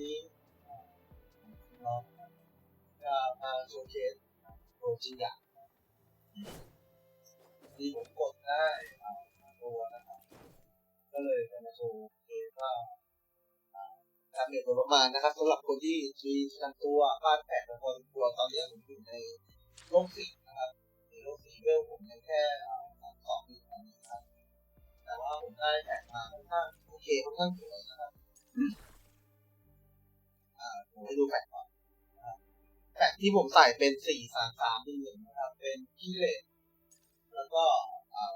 นี้เราจะมาโชว์เคสโปรจริงอย่างที่ผมกดได้ตัวนะครับ ก็เลยจะมาโชว์เคสว่าดาเมจโดยประมาณนะครับสำหรับคนที่มีทันตัวบ้านแปดคนตัวตอนนี้ผมอยู่ในโลกสี่นะครับในโลกสี่เวลผมยังแค่สองอยู่ตอนนี้ครับแต่ว่าผมได้แปดมาค่อนข้างโอเคค่อนข้างสวยนะครับ ให้ดูแปดก่อนนะครับแปดที่ผมใส่เป็นสี่สามสามหนึ่งหนึ่งนะครับ เป็นขี้เล็กแล้วก็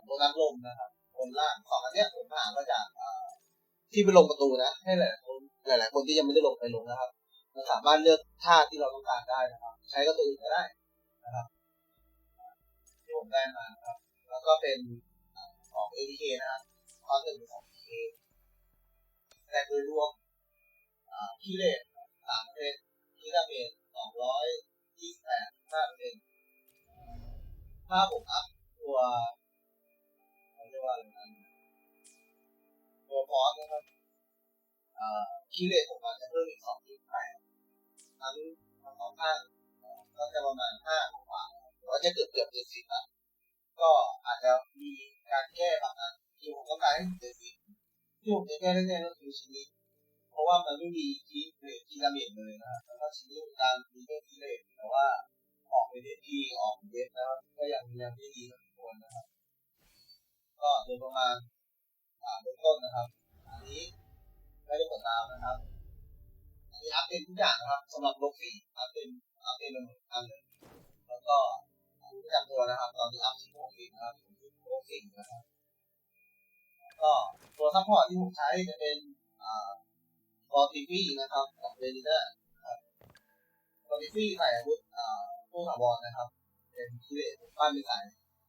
โบนัสลมนะครับบนล่างสองอันเนี้ยผมหามาจากที่ไปลงประตูนะ ให้หลายๆคนหลาย ๆ คนที่ยังไม่ได้ลงไปลงนะครับเราสามารถเลือกท่าที่เราต้องการได้นะครับ ใช้ก็ตัวอื่นก็ได้นะครับที่ผมได้มาครับ แล้วก็เป็นอ่าของ ATK นะครับข้อหนึ่งของ ATK แต่โดยรวมอ่าขี้เล็กส เซ็นต์ที่ดาเมจสองร้อยยี่สิบแปดห้าเปอร์เซ็นถ้าผมอัพตัวเขาเรียกว่าอะไรนะตัวฟอสนะครับอ่าคีเลทผมอาจจะเพิ่มอีกสองจุดแปดทั้งทั้งสองข้างก็จะประมาณห้ากว่าหรือว่าจะเกือบเกือบเจ็ดสิบละก็อาจจะมีการแก้บางอันที่ผมต้องการให้เจ็ดสิบที่ผมจะแก้ได้แน่ก็คือชนนี้เพราะว่ามันไม่มีคีย์เล ทที่ดาเมจเลยนะแล้วก็ชิ้นนี้ของการมีแค่คีย์เลทแต่ว่าออกไปเดทที่ออกเดทนะครับก็ยังยังไม่ดีพอสมควรนะครับ ก็โดยประมาณอ่าเบื้องต้นนะครับ อันนี้ไม่ได้กดตามนะครับอันนี้อัพเป็นทุกอย่างนะครับสำหรับโลกสี่อัพเป็นอัพเป็นหนึ่งอันเลยแล้วก็อันนี้ประจำตัวนะครับ ตอนนี้อัพที่โลกสี่นะครับโลกสี่นะครับ ก็ตัวซัพพอร์ตที่ผมใช้จะเป็นอ่า อร์ติฟี่นะครับกับเรนิน่าครับฟอร์ติฟี่ใส่อาวุธผู้ถาวรนะครับ เป็นที่เลนบ้านเป็นสาย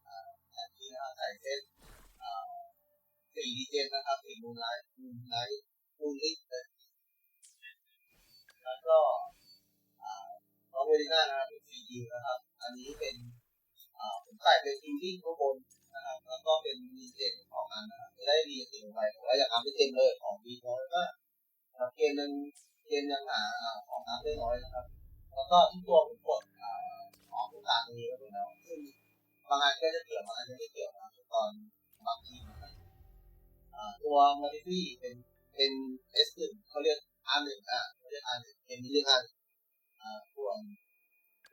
อ่าอันนี้นะครับใส่เส้นอ่าสี่ดีเจนนะครับสี่มูนไลท์มูนไลท์มูนลิทแล้วก็อ่าฟอร์เรนิน่านะครับเป็นซีดีนะครับ อันนี้เป็นผมใส่เป็นฟิลลิ่งข้างบนนะครับแล้วก็เป็นดีเจนของมันนะครับจะได้ดีเต็มไปแต่ว่าอยากทำให้เต็มเลยของดีน้อยมากครับ เกณฑ์ยังเกณฑ์ยังหาของน้ำได้น้อยนะครับ แล้วก็ทุกตัวผมกดของตรงกลางตรงนี้ไว้ด้วยแล้วซึ่งบางอันก็จะเกี่ยวบางอันไม่ได้เกี่ยวนะตอนบางทีนะครับตัวมาริฟี่เป็นเป็น S1 เขาเรียก R1 อะเขาเรียก R1 เกมนี้เรียก R1 อ่าส่วน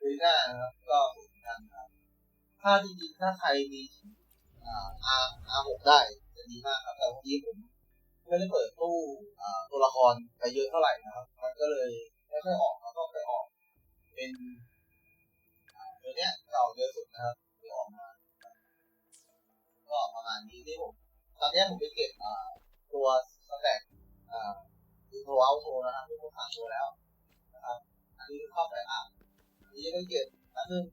วีน่านะครับก็เหมือนกันครับถ้าจริงๆถ้าใครมีอ่า R R6 ได้จะดีมากครับแต่วันนี้ผม ไม่ได้เปิดตู้ตัวละครไปเยอะเท่าไหร่นะครับ มันก็เลยไม่ค่อยออกแล้วก็ไปออก เป็นตัวเนี้ยเก่าเยอะสุดนะครับที่ออกมา ก็ประมาณนี้ที่ผมตอนนี้ผมไปเก็บตัวสแต็กคือตัวเอาโทนะครับที่ผมผ่านตัวแล้วนะครับอันนี้เข้าไปอ่านอันนี้ไม่เก็บอันนึง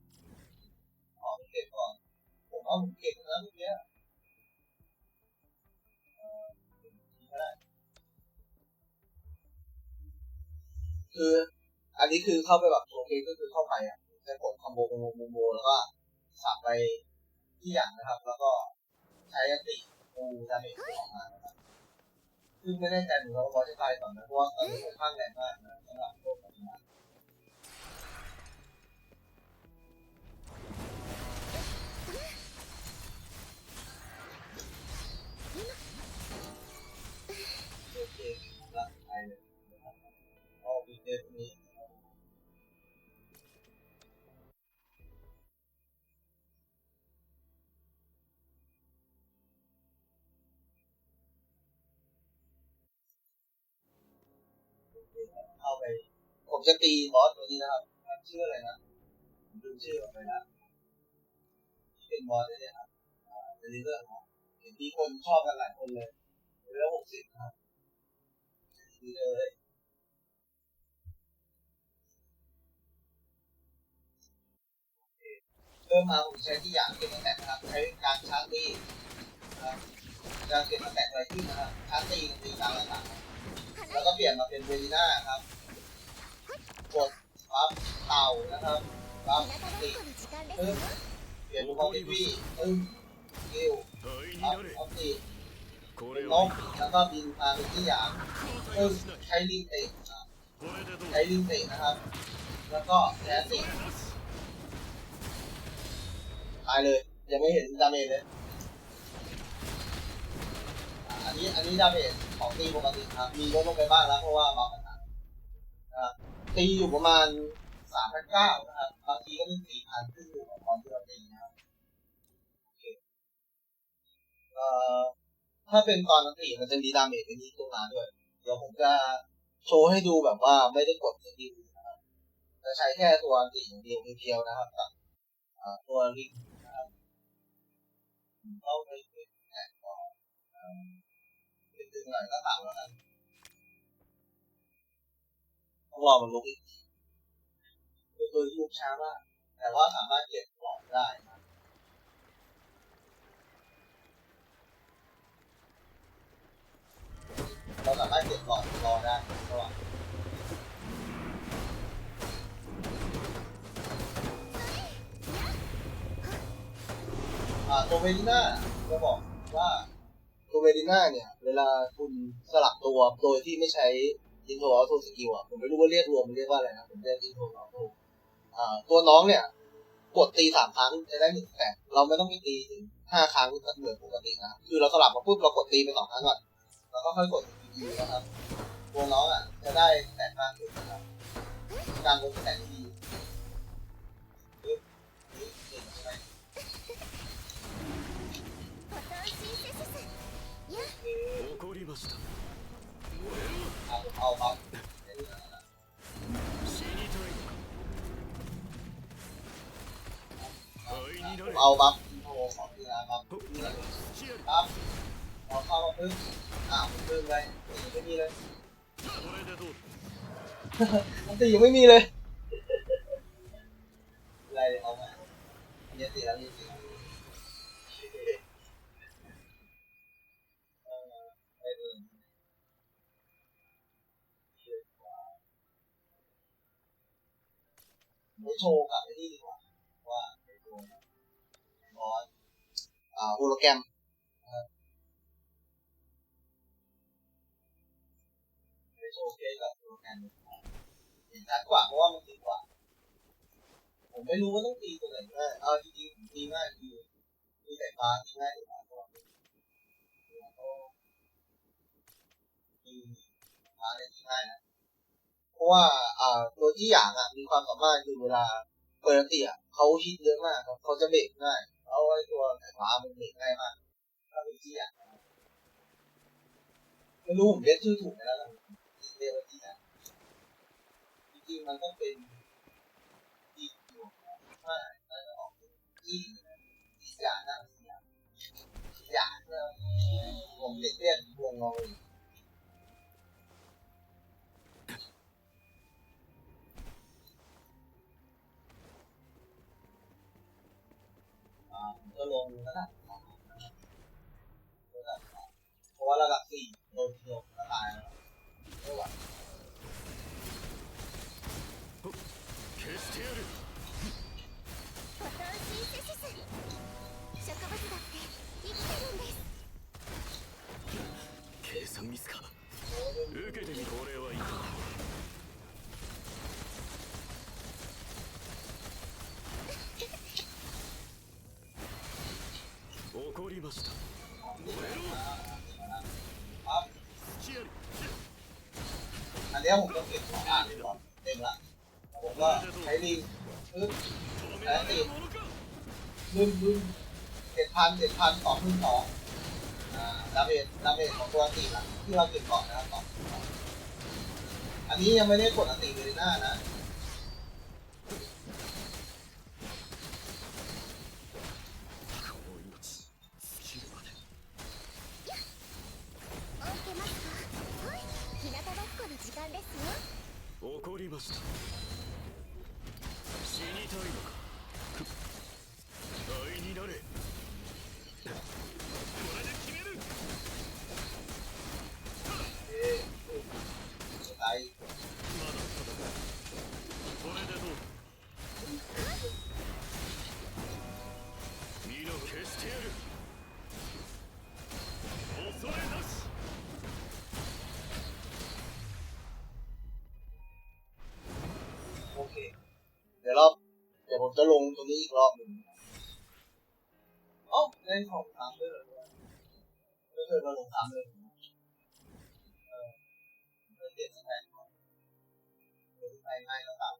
ขอไปเก็บก่อนผมว่าผมเก็บนะเมื่อกี้ คือ อันนี้คือเข้าไปแบบโอเคก็คือเข้าไปอะจะกดคอมโบคอมโบคอมโบแล้วก็สับไปที่อย่างนะครับ แล้วก็ใช้อันติปูดาเมจออกมานะครับซึ่งไม่แน่ใจเหมือนกันว่าเขาจะตายก่อนนะเพราะว่าตอนนี้ค่อนข้างแรงมากนะสำหรับโลกปัจจุบัน อาวีเดตรงนี้เข้าไป ผมจะตีบอสตัวนี้นะครับมันชื่ออะไรนะผมลืมชื่อมันไปแล้วที่เป็นบอสเนี่ยครับเป็นเรื่องของเห็นที่คนชอบกันหลายคนเลยเรื่องหกสิบครับดีเลย เริ่มมาผมใช้ที่อย่างเกมบแตกนะครับ ใช้การชาร์ตีการเกมบแตกอะไรที่นะครับชาร์ตีตีตามต่างๆแล้วก็เปลี่ยนมาเป็นเบลิน่าครับกดรับเต่านะครับรับตีปึ๊เปลี่ยนเป็นคอมพิวเตอร์บกิ้วรับออฟตีเป็อกแล้วก็บินมาเป็นที่อย่างปึ๊ใช้ลิงเตะใช้ลิงเตะนะครับ แล้วก็แทสติ ตายเลย ยังไม่เห็นดาเมจเลยอันนี้อันนี้ดาเมจของตีปกติครับมีลดลงไปบ้างแล้วเพราะว่าบางปัญหานตีอยู่ประมาณสามพันเก้านะครับบางทีก็เป็นสี่พันขึ้นอยู่กับความที่เราตีนะครับเอ่อถ้าเป็นตอนนันตีมันจะมีดาเมจเป็นนี้ขึ้นมาด้วย เดี๋ยวผมจะโชว์ให้ดูแบบว่าไม่ได้กดสกิลนะครับจะใช้แค่ตัวติอย่างเดียวเพียวๆนะครับกับตัวลิงนะครับ เข้าไปเป็นแอนก่อนอ่าดึงๆหน่อยก็ตามแล้วกันต้องรอมันลุกอีกทีก็คือลุกช้ามาก แต่ว่าสามารถเก็บหลอดได้นะเราสามารถเก็บหลอดรอได้ระหว่าง อ่าตัวเวลิน่าจะบอกว่าตัวเวลิน่าเนี่ย เวลาคุณสลับตัวโดยที่ไม่ใช้อินโทรออโต้สกิลอะผมไม่รู้ว่าเรียกรวมเรียกว่าอะไรนะผมเรียกอินโทรออโต้อ่าตัวน้องเนี่ยกดตีสามครั้งจะได้หนึ่งแตกเราไม่ต้องไปตีถึงห้าครั้งเหมือนปกตินะคือเราสลับมาปุ๊บเรากดตีไปสองครั้งก่อนแล้วก็ค่อยกดอีกทีนะครับตัวน้องอะจะได้แตกมากขึ้นนะครับการลงแตกที่ดี เอาบัฟโอ้ขอเวลาบัฟบัฟขอเข้ามาพึ่งอ้าวพึ่งเลยไม่มีเลยมันตียังไม่มีเลย ไม่โชว์กับไอ้นี่ดีกว่าว่าไอ้ตัวบอสอ่าโฮโลแกรมไปโชว์เคสกับโปรแกรมเราะว่าอ่าตัวที่อย่างอะมีความสามารถคือเวลาเปิดตีอะเขาฮิตเยอะมากครับเขาจะเบรกง่ายเอาไว้ตัวสายฟ้ามันเบรกง่ายมากถ้าเป็นที่อย่างไม่รู้ผมเรียกชื่อถูกไหมแล้วกันเรียกว่าที่นะจริงๆมันต้องเป็นที่อยู่ว่าน่าจะออกที่ที่อยานะที่อยาที่อยาเนี่ยผมเรียกเรียกวงงงเลย Mau 看 อันนี้ผมต้องเก็บของอ่านก่อนเต็มละผมก็ใช้ลิรึแล้วนี่งนรุ่นเจ็ดพันเจ็ดพันสองพันสองดาเมจดาเมจของตัวตีหลังที่เราเก็บก่อนนะครับสองอันนี้ยังไม่ได้กดอันตีเลยหน้านะ 怒りました。死にたいのか？ จะลงตรงนี้อีกรอบหนึ่งอ๋อได้สองครั้งด้วยเหรอไม่เคยมาลงครั้งเลยเออเออเด็ดสแตนก่อนเออไปง่ก็ตาม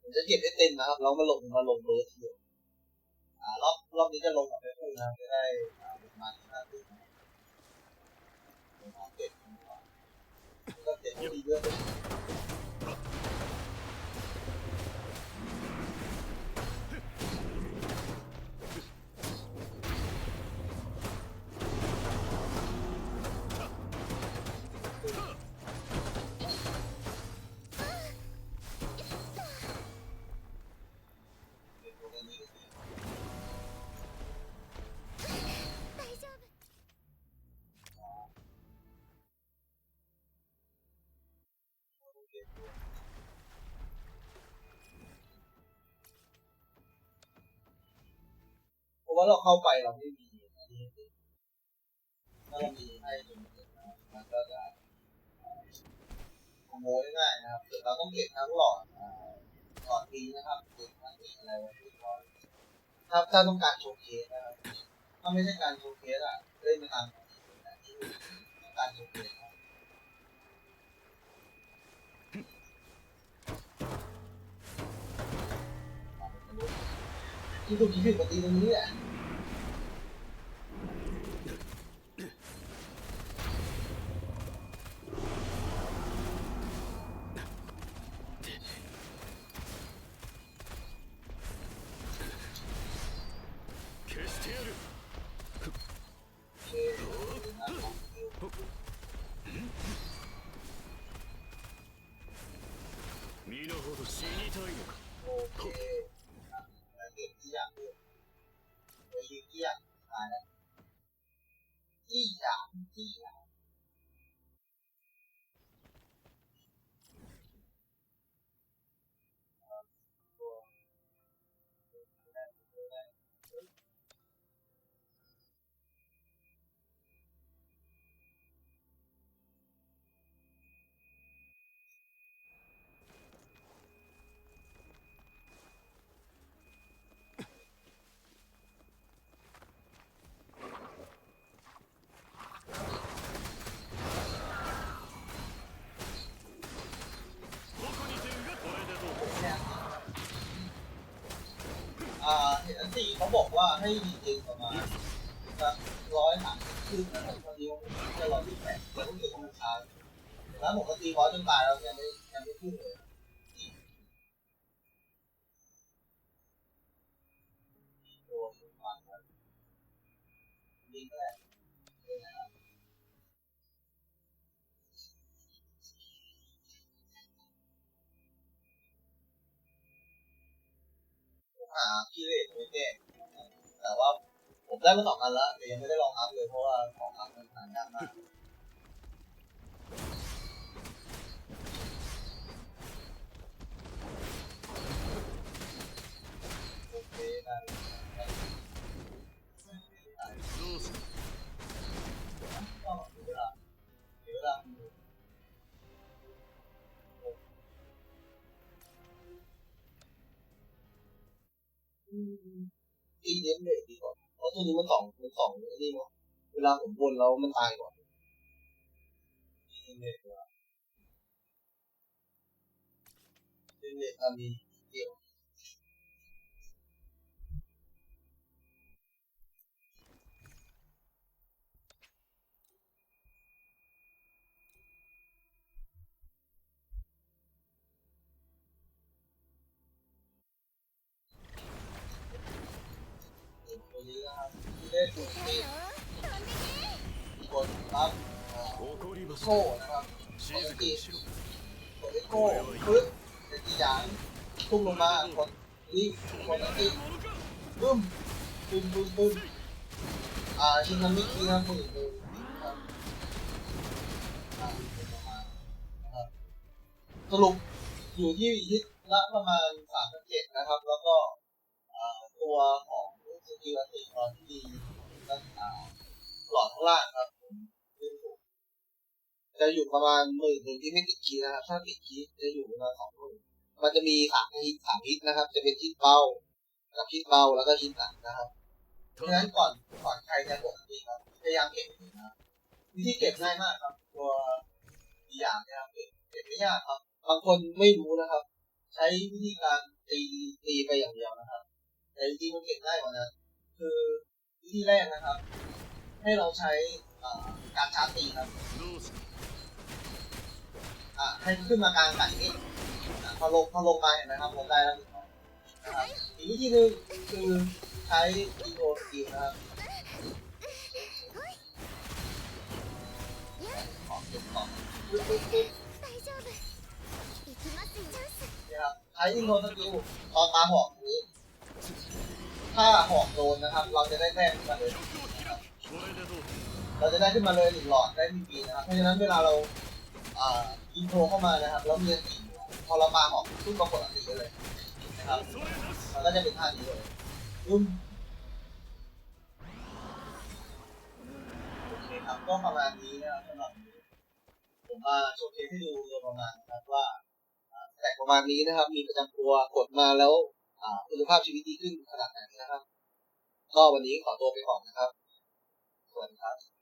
ผมจะเก็บให้เต็มนะครับแล้วมาลงมาลงเบอร์ทีเดียวอ่ารอบรอบนี้จะลงกับแม่คู่นะครับจะได้อ่าประมาณห้าปีผมเก็บก็เก็บดีด้วยะว่าเราเข้าไปเราไม่มีอันนี้ถ้าเรามีให้จนถึงนะมันก็จะขโมยง่ายนะครับเราต้องเก็บทั้งหลอดหลอดดีนะครับเก็บทั้งอีอะไรไว้ที่ร้อยถ้าถ้าต้องการโชว์เคสนะครับถ้าไม่ใช่การโชว์เคสอะเล่นไปตามปกติแต่ที่ต้องการโชว์เคส นะครับที่ถูกคิด อ่าเห็นที่เขาบอกว่าให้ดีเองประมาณสักร้อยสามสิบขึ้นนะครับตอนนี้ผมจะร้อยที่แปดแล้วรู้สึกว่ามันช้าแล้วปก็ตีบอสจนตายแล้วยังไม่ยังไม่ขึ้นเลย หาพี่เลสไม่แก้แต่ว่าผมได้มาสองอันแล้วแต่ยังไม่ได้ลองอัพเลยเพราะว่าของอัพมันหายากมากโอเคได้ ตีเน้นเด็กดีกว่าเพราะตัวนี้มันสองมันสองนี่เนาะเวลาผมวนแล้วมันตายก่อนตีเน้นเด็กดีกว่าเน้นเด็กอันนี้ กดรัโก้นะครับกดตีกดโก้ปึ๊บเป็ย่างทุ่มลงมากดนี่กดตีบึ้มบึ้มบึ้มบึ้มอ่าทามิทามิมื่นครับอ่าประมาณนะครัสรุปอยู่ที่ยึดละประมาณสามสิบเจ็ดนะครับ แล้วก็ตัวของสกิลอันติตอนที่ ดีด้านอ่หลอดข้างล่างครับผมจะอยู่ประมาณหมื่นหนึ่งที่ไม่ติดคีนะครับ ถ้าติดคีจะอยู่ประมาณสองหมื่นมันจะมีสามฮิตสามฮิตนะครับ จะเป็นฮิตเบากับฮิตเบาแล้วก็ฮิตหนักนะครับเพราะฉะนั้นก่อนก่อนใครจะกดตีครับพยายามเก็บนะครับวิธีเก็บง่ายมากครับ ตัวอีอย่างนะครับเก็บเก็บไม่ยากครับ บางคนไม่รู้นะครับ ใช้วิธีการตีตีไปอย่างเดียวนะครับ แต่จริงๆมันเก็บง่ายกว่านั้นคือ ที่แรกนะครับ ให้เราใช้การชาร์ตีครับให้ขึ้นมากลางกันนี่พอลงพอลงมาเห็นไหมครับลงได้แล้วครับอีกวิธีหนึ่งคือใช้อีโอสกิลนะครับขอเอีโครับใช้อินโทรสกิลตอนมาหอกนี้ ถ้าหอกโดนนะครับ เราจะได้แต้มขึ้นมาเลยเราจะได้ขึ้นมาเลยหนึ่งหลอดได้หนึ่งปีนะครับ เพราะฉะนั้นเวลาเราอินโทรเข้ามานะครับแล้วมีอันติพอเราปาหอกสู้กับกดอันติเลยนะครับมันก็จะเป็นท่านี้เลยอุ้มโอเคครับก็ประมาณนี้นะครับสำหรับผมมาโชว์เคสให้ดูโดยประมาณนะครับว่าแต่ประมาณนี้นะครับ มีประจำตัวกดมาแล้ว คุณภาพชีวิตดีขึ้นขนาดไหนนะครับ ก็วันนี้ขอตัวไปก่อนนะครับสวัสดีครับ